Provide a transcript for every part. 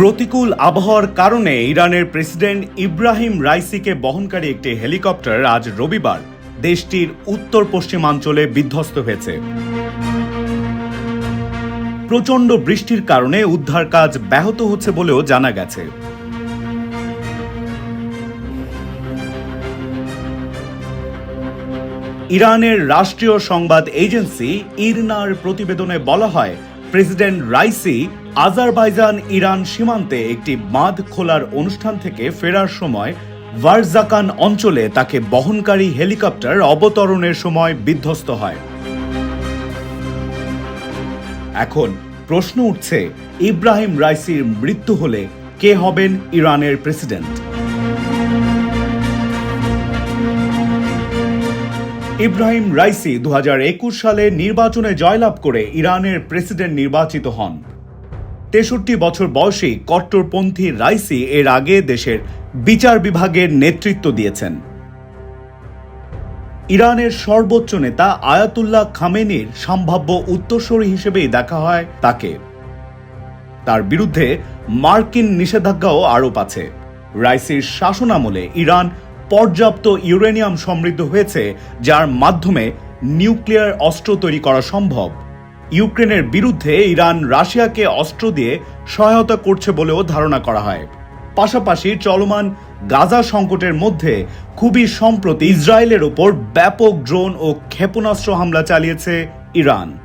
প্রতিকূল আবহাওয়ার কারণে ইরানের প্রেসিডেন্ট ইব্রাহিম রাইসিকে বহনকারী একটি হেলিকপ্টার আজ রবিবার দেশটির উত্তর পশ্চিমাঞ্চলে বিধ্বস্ত হয়েছে। প্রচণ্ড বৃষ্টির কারণে উদ্ধার কাজ ব্যাহত হচ্ছে বলেও জানা গেছে। ইরানের রাষ্ট্রীয় সংবাদ এজেন্সি ইরনার প্রতিবেদনে বলা হয়, প্রেসিডেন্ট রাইসি আজারবাইজান, ইরান সীমান্তে একটি বাঁধ খোলার অনুষ্ঠান থেকে ফেরার সময় ভারজাকান অঞ্চলে তাকে বহনকারী হেলিকপ্টার অবতরণের সময় বিধ্বস্ত হয়। এখন প্রশ্ন উঠছে, ইব্রাহিম রাইসির মৃত্যু হলে কে হবেন ইরানের প্রেসিডেন্ট? ইব্রাহিম রাইসি দু হাজার একুশ সালে নির্বাচনে জয়লাভ করে ইরানের প্রেসিডেন্ট নির্বাচিত হন। তেষট্টি বছর বয়সী কট্টরপন্থী রাইসি এর আগে দেশের বিচার বিভাগের নেতৃত্ব দিয়েছেন। ইরানের সর্বোচ্চ নেতা আয়াতুল্লাহ খামেনির সম্ভাব্য উত্তরসূরি হিসেবেই দেখা হয় তাকে। তার বিরুদ্ধে মার্কিন নিষেধাজ্ঞাও আরোপ আছে। রাইসির শাসনামলে ইরান পর্যাপ্ত ইউরেনিয়াম সমৃদ্ধ হয়েছে, যার মাধ্যমে নিউক্লিয়ার অস্ত্র তৈরি করা সম্ভব। ইউক্রেনের বিরুদ্ধে ইরান রাশিয়াকে অস্ত্র দিয়ে সহায়তা করছে বলেও ধারণা করা হয়। পাশাপাশি চলমান গাজা সংকটের মধ্যে খুবই সম্প্রতি ইসরায়েলের ওপর ব্যাপক ড্রোন ও ক্ষেপণাস্ত্র হামলা চালিয়েছে ইরান।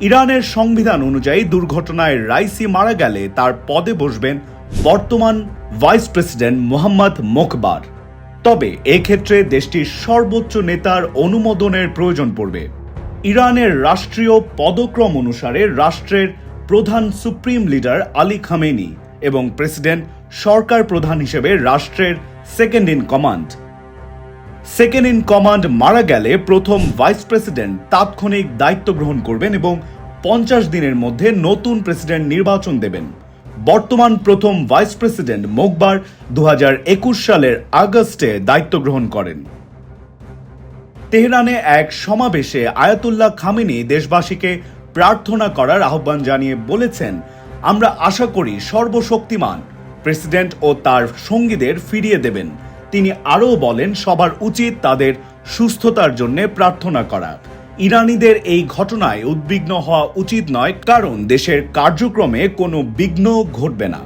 ইরানের সংবিধান অনুযায়ী দুর্ঘটনায় রাইসি মারা গেলে তার পদে বসবেন বর্তমান ভাইস প্রেসিডেন্ট মোহাম্মদ মোকবার। তবে এক্ষেত্রে দেশটির সর্বোচ্চ নেতার অনুমোদনের প্রয়োজন পড়বে। ইরানের রাষ্ট্রীয় পদক্রম অনুসারে রাষ্ট্রের প্রধান সুপ্রিম লিডার আলী খামেনি এবং প্রেসিডেন্ট সরকার প্রধান হিসেবে রাষ্ট্রের second in command. Second in command মারা গেলে প্রথম ভাইস প্রেসিডেন্ট তাৎক্ষণিক দায়িত্ব গ্রহণ করবেন এবং পঞ্চাশ দিনের মধ্যে নতুন প্রেসিডেন্ট নির্বাচন দেবেন। বর্তমান প্রথম ভাইস প্রেসিডেন্ট মোকবার দু হাজার একুশ সালের আগস্টে দায়িত্ব গ্রহণ করেন। তেহরানে এক সমাবেশে আয়াতুল্লাহ খামেনি দেশবাসীকে প্রার্থনা করার আহ্বান জানিয়ে বলেছেন, আমরা আশা করি সর্বশক্তিমান। প্রেসিডেন্ট ও তার সঙ্গীদের ফিরিয়ে দেবেন। তিনি আরও বলেন, সবার উচিত তাদের সুস্থতার জন্য প্রার্থনা করা। ইরানিদের এই ঘটনায় উদ্বিগ্ন হওয়া উচিত নয়, কারণ দেশের কার্যক্রমে কোনো বিঘ্ন ঘটবে না।